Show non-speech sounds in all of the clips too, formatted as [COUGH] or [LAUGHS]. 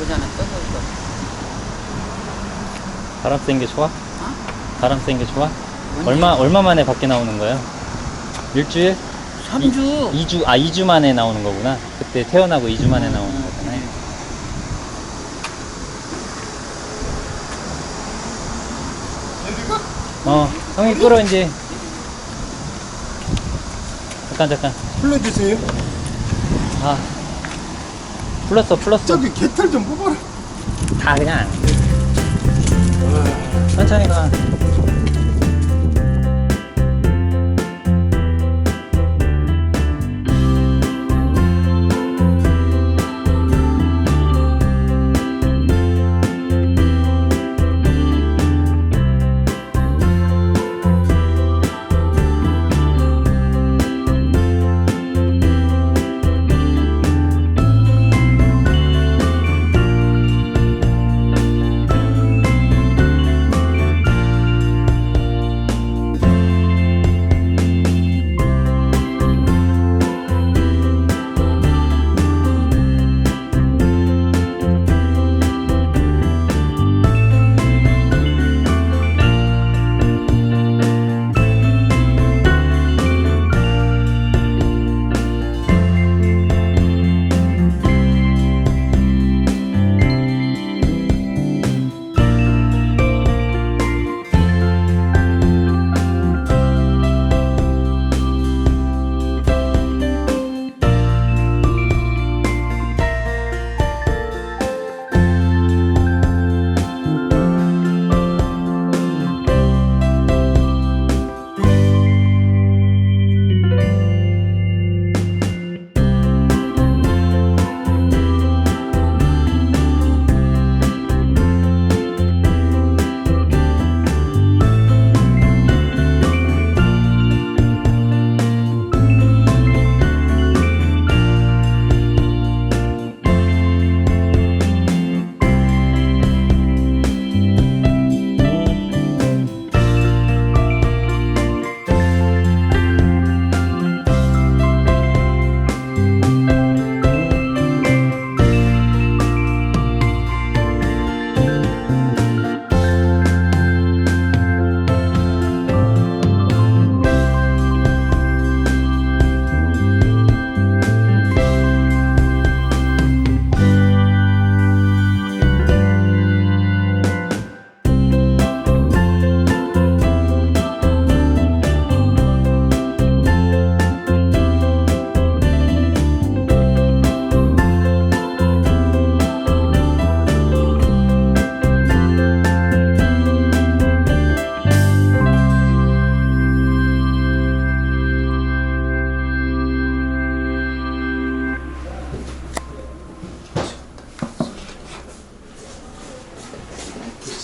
보자면 떠서 있어. 바람 쐬는 게 좋아? 어? 바람 쐬는 게 좋아? 얼마 얼마 만에 밖에 나오는 거예요? 일주일? 3주. 2 주 아 2주 만에 나오는 거구나. 그때 태어나고 2주 만에 나오는 거잖아요. 어, 형이 끌어 이제. 잠깐 잠깐. 불러주세요. 아. 풀렀어, 풀렀어. 저기 개털 좀 뽑아라. 다 그냥. 천천히 가.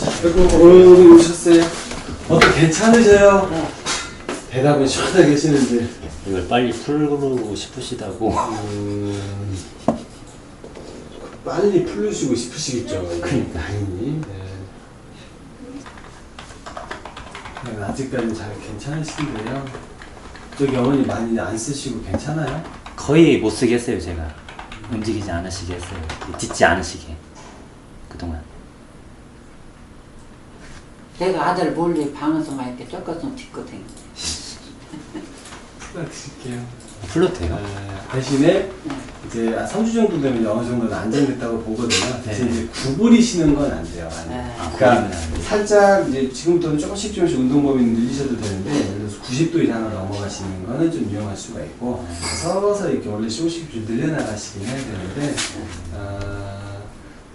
아이고, 오늘 오셨어요. 어떻게 괜찮으세요? 대답은 시원하게 하시는데. 이걸 빨리 풀고 싶으시다고. 음, 빨리 풀으시고 싶으시겠죠. 그러니까. 당연히. 네. 네, 아직까지는 잘 괜찮으신데요. 저기 어머니 많이 안 쓰시고 괜찮아요? 거의 못 쓰게 했어요, 제가. 움직이지 않으시게 했어요. 딛지 않으시게. 그동안. 내가 아들 몰래 방에서 막 이렇게 쫓겨서 뒷거든. 풀어드릴게요. 돼요? 네, 대신에 이제 한 3주 정도 되면 어느 정도는 안정됐다고 보거든요. 대신 네. 이제 구부리시는 건 안 돼요. 네. 아, 그러니까? 살짝 이제 지금부터는 조금씩 조금씩 운동 범위 늘리셔도 되는데 예를 들어서 90도 이상을 넘어가시는 거는 좀 위험할 수가 있고 서서 이렇게 원래 조금씩 좀 늘려나가시긴 해야 되는데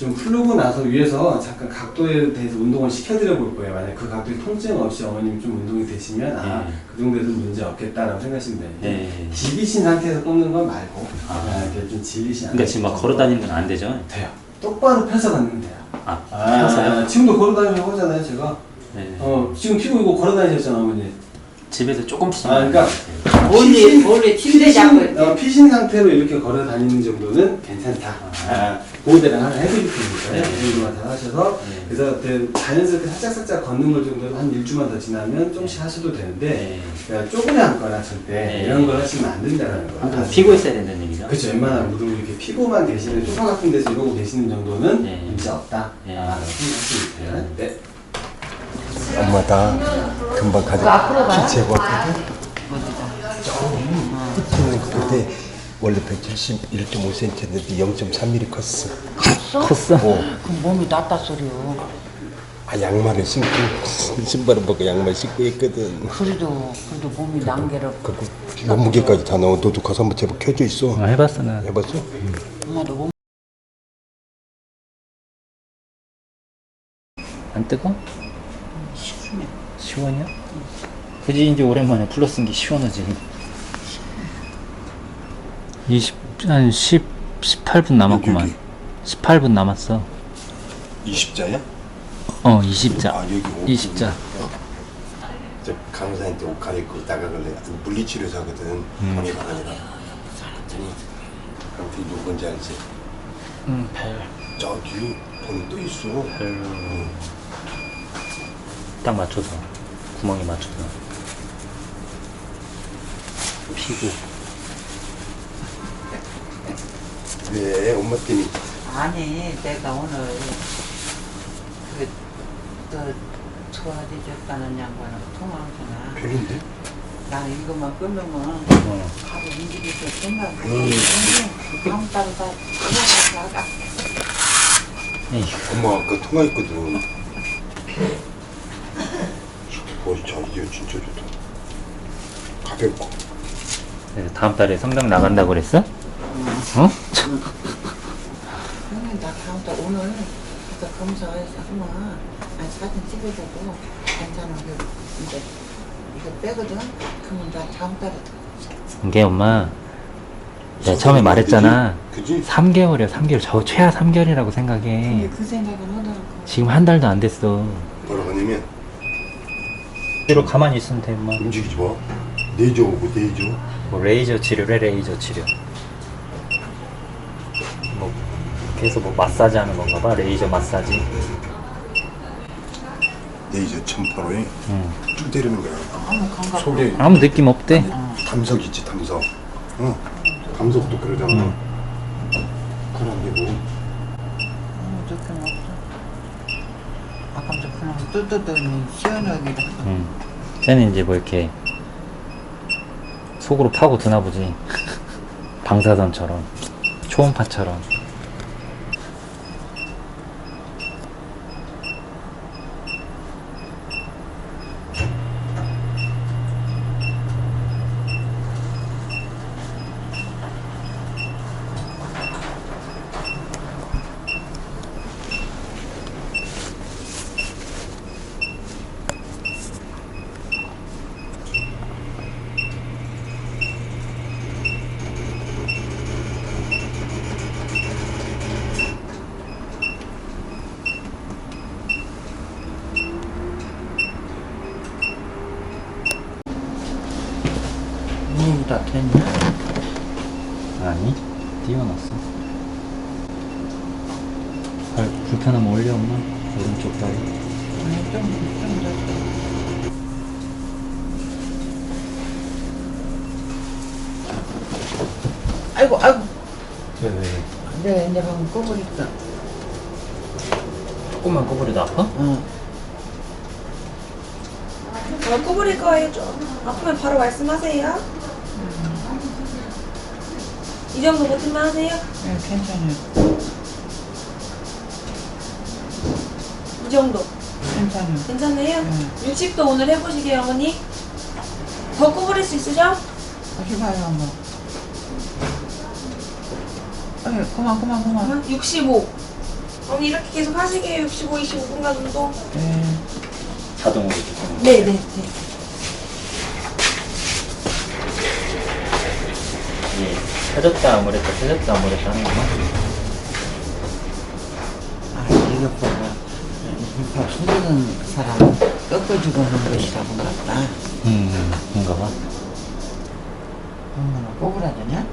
아, 좀 풀르고 나서 위에서 잠깐 각도에 대해서 운동을 시켜드려 볼 거예요. 만약 그 각도에 통증 없이 어머님 좀 운동이 되시면 아, 네. 그 정도에도 문제 없겠다라고 생각하시면 돼요. 네. 디비신 상태에서 꺾는 건 말고 아. 아, 이렇게 좀 질리시 않게 근데 지금 막 걸어 다니는 건 안 되죠? 돼요. 똑바로 펴서 걷는 돼요. 아, 아, 펴서요? 지금도 걸어 다니려고 하잖아요, 제가. 네. 어, 지금 피고 이거 걸어 다니셨잖아, 어머니. 집에서 조금씩. 아, 그러니까 몰래 몰래 침대 잡고 피신. 어, 피신 상태로 이렇게 걸어 다니는 정도는 괜찮다. 아, 그거대로 하나 해드릴 테니까요. 네. 이다 하셔서 네. 그래서 그 자연스럽게 살짝 살짝 걷는 걸 정도 한 일주만 더 지나면 조금씩 하셔도 되는데 네. 그러니까 쪼그려 앉거나 절대 네. 이런 걸 하시면 안 된다는 거예요. 항상 피고 있어야 된다는 얘기죠? 그렇죠. 웬만한 무릎 이렇게 피고만 계시는 소파 같은 데서 이러고 계시는 정도는 네. 문제 없다. 네. 아, 생각하시면 돼요. 네. 엄마 다 금방 가져 피 제거하거든 끝에는 그런데 원래 171.5cm였는데 0.3mm 컸어 컸어? 어. 그 몸이 낫다 소리요. 아 양말을 신고 [LAUGHS] 신발을 벗고 양말 신고 있거든 그래도 그래도 몸이 난게로 그리고 몸무게까지 다 나와 너도 가서 한번 제법 켜져 있어 어, 해봤어 나. 해봤어? 엄마도 몸 안 뜨거? 시키네. 시원해요? 그지 이제 오랜만에 불러 쓴게 시원하지. 20, 한 10, 18분 남았구만. 여기. 18분 남았어. 20자야? 어, 20자. 아 여기 20자. 저 강사한테 옷 갈아입고 나가길래 물리치료사 하거든 방해가 아니라 사람들이 아무튼 누군지 알지? 응, 별. 저 뒤에 번호 또 있어 별로. 딱 맞춰서. 구멍에 맞춰서. 피고. 왜 엄마 때문에 아니 내가 오늘 그또 좋아지셨다는 양반은 통화하구나. 별인데? 나 이것만 끊으면 어. 바로 움직이실 생각이 다음 달에 다. 엄마 아까 통화했거든 이겨 진짜 좋다 가볍고 그래서 다음 달에 성당 나간다고 그랬어? 어? 형님 나 다음 달 오늘 가서 검사해서 하면 아니 사진 찍어줘도 괜찮아 그 이제 이거 빼거든 그러면 나 다음 달에 이게 엄마, 내가 처음에 말했잖아. 그지? 3개월이야, 3개월. 저 최하 3개월이라고 근데 생각해. 그 생각은 하더라고 지금 한 달도 안 됐어. 뭐라고 하냐면 그대로 가만히 있으면 돼, 엄마. 움직이지 마 내줘 오고 내줘 뭐 레이저 치료래, 레이저 치료. 뭐, 계속 뭐 마사지 하는 건가 봐, 레이저 마사지. 1008호에 응. 쭉 때리는 거야 아무 감각 속에 아무 느낌 없대. 담석 있지 담석 응 담석도 그러잖아 응. 그런 게 뭐. 아무 느낌 없어 뜯었더니 시원하게 응. 쟤는 이제 뭐 이렇게 속으로 파고 드나 보지. [LAUGHS] 방사선처럼. 초음파처럼. 다 됐냐? 아니, 띄워놨어. 발 불편하면 올려, 엄마. 오른쪽 다리. 아니 좀좀 됐어 아이고 아이고 왜, 왜? 내가 이제 방금 꺼버렸어 조금만 꺼버려도 아파? 어 어, 구부릴 거예요. 좀 아프면 바로 말씀하세요. 이 정도 버튼만 하세요. 네, 괜찮아요 이 정도 괜찮아요 괜찮아요? 응. 60도 오늘 해보시게요, 어머니. 더 구부릴 수 있으죠? 해봐요 한번 아니 그만 그만 그만 65. 어머니 이렇게 계속 하시게요. 65, 25분간 정도. 네. 자동으로 되잖아. 네, 네, 네. 예. 펴졌다 아무랬다 펴졌다 아무랬다 하는 거만. 아 이것보다 힙합 소리는 사람 꺾어주고 하는 것이라고 같다 음, 그런가 봐. 얼마나 꼬부라지냐?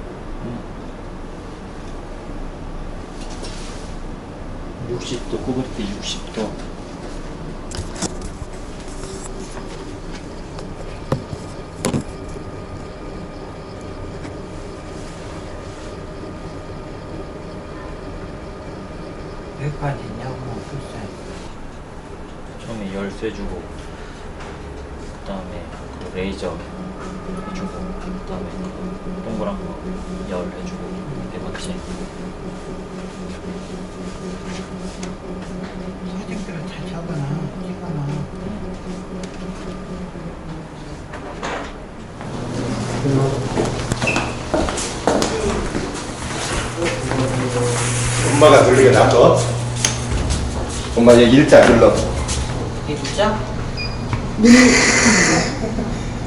60도 구부릴 때 60도. 몇 가지 있냐고 글쎄. 열쇠 주고 그다음에 그 레이저 해주고 그다음에 동그란 거열 해주고 대박치 사진들을 잘 적어놔. 찍어놔. 엄마가 돌리게 놔둬. 엄마 이제 일자 눌러. 진짜?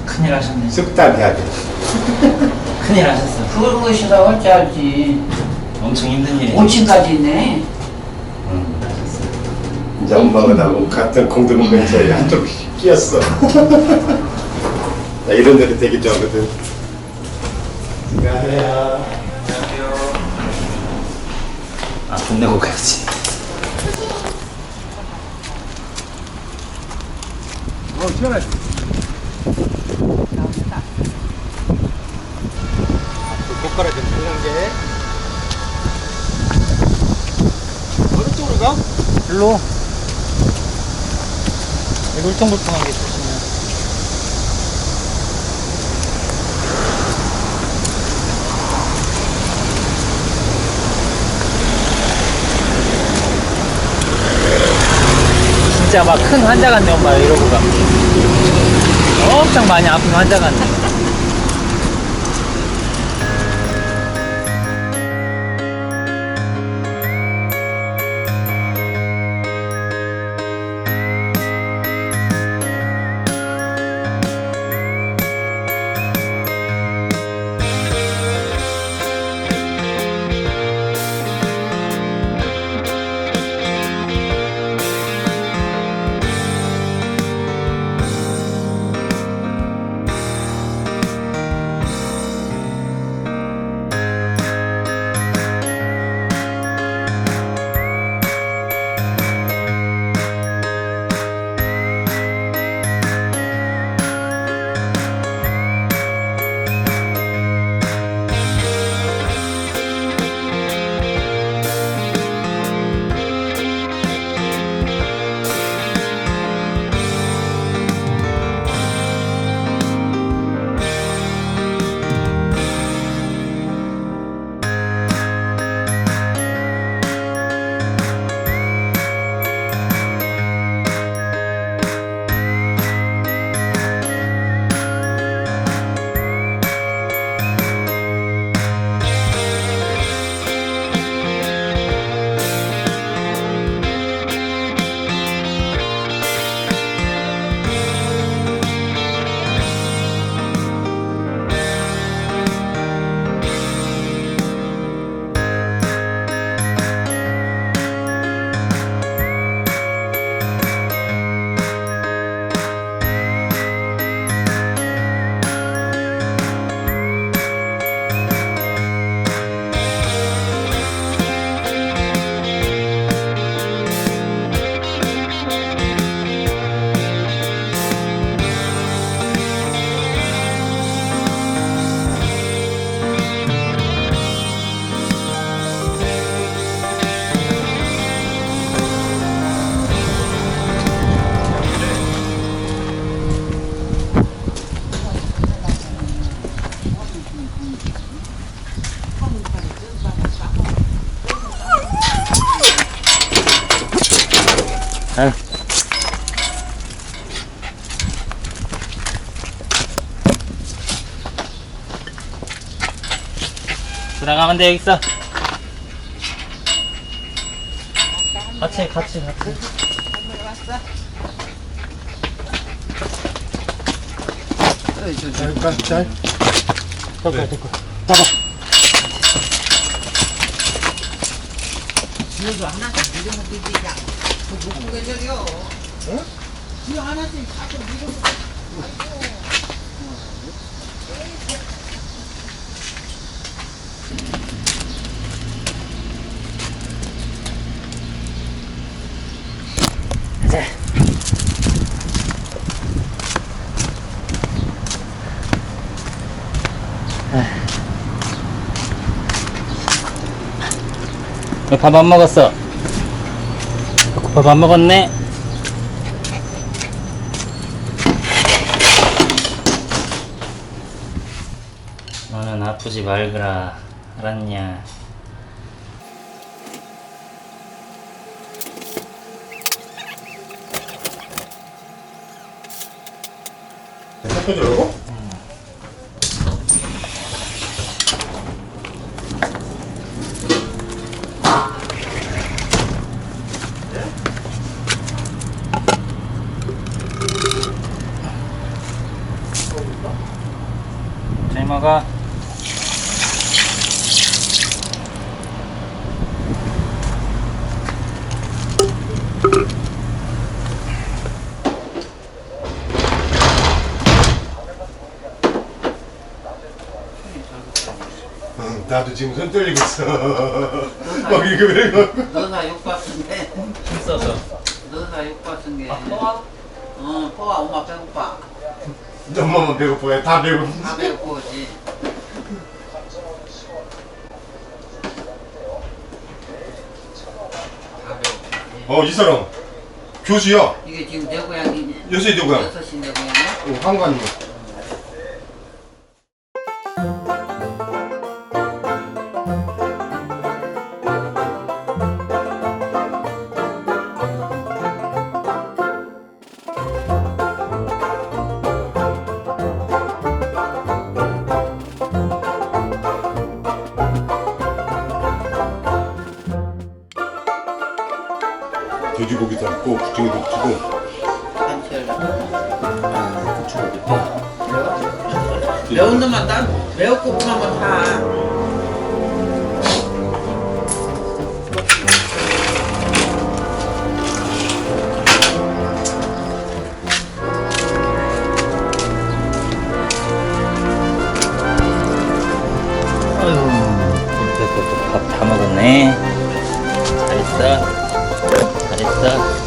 큰일 하셨네 습단 해야 돼. 큰일 하셨어 그런 것이라 어찌할지. 엄청 힘든 일이 5층까지 있네. 이제 엄마가 나하고 같은 공동 근처에 한쪽 끼었어. 나 이런 데를 되게 좋아하거든. 안녕하세요. 아, 돈 내고 가야지. 어, 시원하지? 꽃가루 좀 펴는 게. 오른쪽으로 가? 일로 울퉁불퉁한 게 있으 진짜 막 큰 환자 같네 엄마 이러고 가 엄청 많이 아픈 환자 같네 아유. 지나가면 돼 여기 있어 같이 같이 같이 자, 자. 이거 하나씩 밀으면 되지. 야, 어? 이거 하나씩 밥안 먹었어 밥안 먹었네? 너는 아프지 말거라 알았냐 섞어주라고? 응, 나도 지금 손 떨리고 있어. [LAUGHS] 막 이거 그래. 너가 욕봤은데? 힘써서. 너가 욕봤은 게 어, 포와 엄마 배고파 엄마만 배고파요. 다 배고파. 다다 배고프지 어, 이 사람 교수야. 이게 지금 내 고향이냐? 요새 누구야? 여섯 시 내 고향이야? 어, 한관님. 돼지고기 담고 부침개도 치고. 한철 매운 놈만 다 매웠고 그나마 다. 아유 이렇게 또밥다 먹었네 的